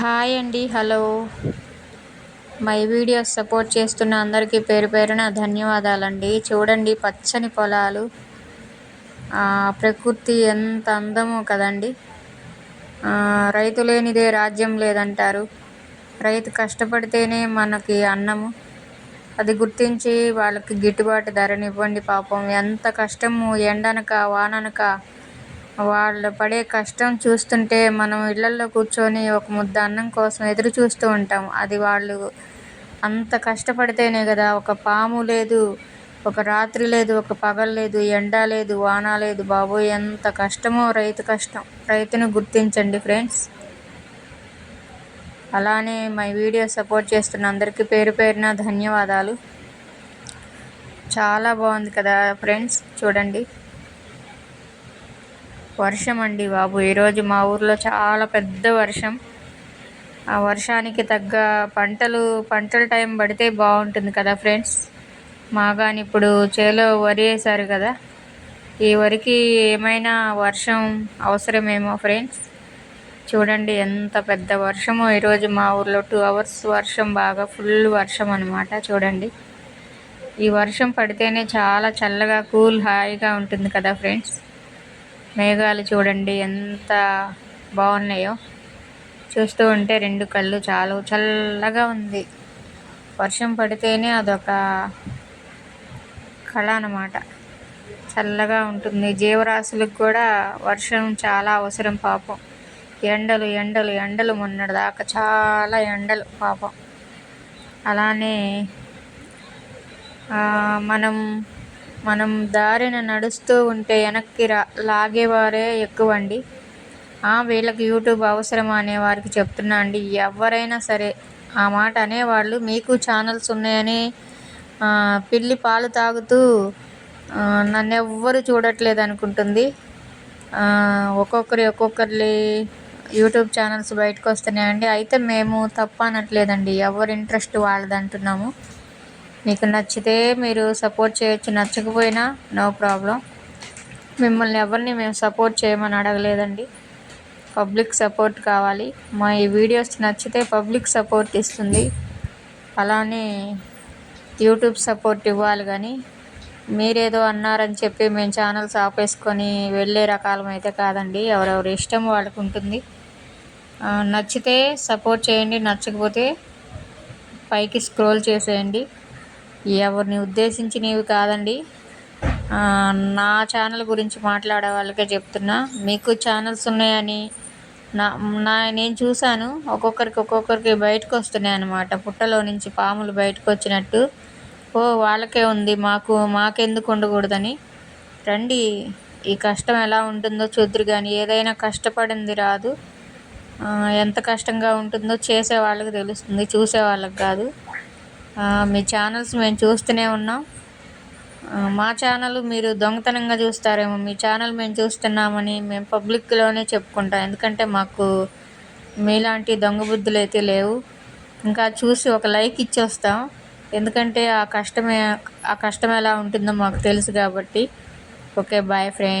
Hi అండి hello. My videos support చేస్తున్న అందరికీ పేరు పేరున ధన్యవాదాలండి. చూడండి పచ్చని పొలాలు. ప్రకృతి ఎంత అందమో కదండి. రైతు లేనిదే రాజ్యం లేదంటారు. రైతు కష్టపడితేనే మనకి అన్నము. అది గుర్తించి వాళ్ళకి గిట్టుబాటు ధరనివ్వండి పాపం. ఎంత కష్టము ఎండనక వాననక వాళ్ళు పడే కష్టం చూస్తుంటే మనం ఇళ్ళల్లో కూర్చొని ఒక ముద్ద అన్నం కోసం ఎదురు చూస్తూ ఉంటాం. అది వాళ్ళు అంత కష్టపడితేనే కదా ఒక పాము లేదు ఒక రాత్రి లేదు ఒక పగలు లేదు ఎండ లేదు వాన లేదు. బాబోయ్ ఎంత కష్టమో రైతు కష్టం. రైతును గుర్తించండి ఫ్రెండ్స్. అలానే మై వీడియో సపోర్ట్ చేస్తున్న అందరికీ పేరు పేరున ధన్యవాదాలు. చాలా బాగుంది కదా ఫ్రెండ్స్. చూడండి. వర్షం అండి బాబు ఈరోజు మా ఊర్లో చాలా పెద్ద వర్షం. ఆ వర్షానికి తగ్గ పంటలు పంటల టైం పడితే బాగుంటుంది కదా ఫ్రెండ్స్. మాగాని ఇప్పుడు చేలో వరి వేశారు కదా. ఈ వరికి ఏమైనా వర్షం అవసరమేమో ఫ్రెండ్స్? చూడండి ఎంత పెద్ద వర్షమో. ఈరోజు మా ఊర్లో టూ అవర్స్ వర్షం బాగా ఫుల్ వర్షం అనమాట చూడండి. ఈ వర్షం పడితేనే చాలా చల్లగా కూల్ హాయిగా ఉంటుంది కదా ఫ్రెండ్స్. మేఘాలు చూడండి ఎంత బాగున్నాయో. చూస్తూ ఉంటే రెండు కళ్ళు చాలా చల్లగా ఉంది. వర్షం పడితేనే అదొక కళ అన్నమాట. చల్లగా ఉంటుంది. జీవరాశులకు కూడా వర్షం చాలా అవసరం పాపం. ఎండలు ఎండలు ఎండలు మొన్నటి దాకా చాలా ఎండలు పాపం. అలానే మనం మనం దారిన నడుస్తూ ఉంటే వెనక్కి రా లాగేవారే ఎక్కువ అండి వీళ్ళకి యూట్యూబ్ అవసరమా అనే వారికి చెప్తున్నా అండి. ఎవరైనా సరే ఆ మాట అనేవాళ్ళు మీకు ఛానల్స్ ఉన్నాయని పిల్లి పాలు తాగుతూ నన్ను ఎవ్వరు చూడట్లేదు అనుకుంటుంది. ఒక్కొక్కరి ఒక్కొక్కరి యూట్యూబ్ ఛానల్స్ బయటకు వస్తున్నాయండి అయితే మేము తప్ప అనట్లేదండి ఎవరి ఇంట్రెస్ట్ వాళ్ళది అంటున్నాము మీకు నచ్చితే మీరు సపోర్ట్ చేయొచ్చు. నచ్చకపోయినా నో ప్రాబ్లం మిమ్మల్ని ఎవరిని మేము సపోర్ట్ చేయమని అడగలేదండి. పబ్లిక్ సపోర్ట్ కావాలి. మా ఈ వీడియోస్ నచ్చితే పబ్లిక్ సపోర్ట్ ఇస్తుంది. అలానే యూట్యూబ్ సపోర్ట్ ఇవ్వాలి కానీ మీరేదో అన్నారని చెప్పి మేము ఛానల్స్ ఆపేసుకొని వెళ్ళే రకాలం అయితే కాదండి. ఎవరెవరి ఇష్టం వాళ్ళకు ఉంటుంది. నచ్చితే సపోర్ట్ చేయండి. నచ్చకపోతే పైకి స్క్రోల్ చేసేయండి. ఎవరిని ఉద్దేశించినవి కాదండి. నా ఛానల్ గురించి మాట్లాడే వాళ్ళకే చెప్తున్నా. మీకు ఛానల్స్ ఉన్నాయని నా నా నేను చూశాను. ఒక్కొక్కరికి ఒక్కొక్కరికి బయటకు వస్తున్నాయి అన్నమాట. పుట్టలో నుంచి పాములు బయటకు వచ్చినట్టు. ఓ వాళ్ళకే ఉంది. మాకు మాకెందుకు ఉండకూడదని. రండి. ఈ కష్టం ఎలా ఉంటుందో చూద్దరు కానీ ఏదైనా కష్టపడింది రాదు. ఎంత కష్టంగా ఉంటుందో చేసే వాళ్ళకి తెలుస్తుంది. చూసే వాళ్ళకి కాదు. మీ ఛానల్స్ మేము చూస్తూనే ఉన్నాం. మా ఛానల్ మీరు దొంగతనంగా చూస్తారేమో మీ ఛానల్ మేము చూస్తున్నామని మేము పబ్లిక్లోనే చెప్పుకుంటాం. ఎందుకంటే మాకు మీలాంటి దొంగ బుద్ధులు అయితే లేవు. ఇంకా చూసి ఒక లైక్ ఇచ్చేస్తాం. ఎందుకంటే ఆ కష్టమే ఆ కష్టం ఎలా ఉంటుందో మాకు తెలుసు కాబట్టి. Okay boy friend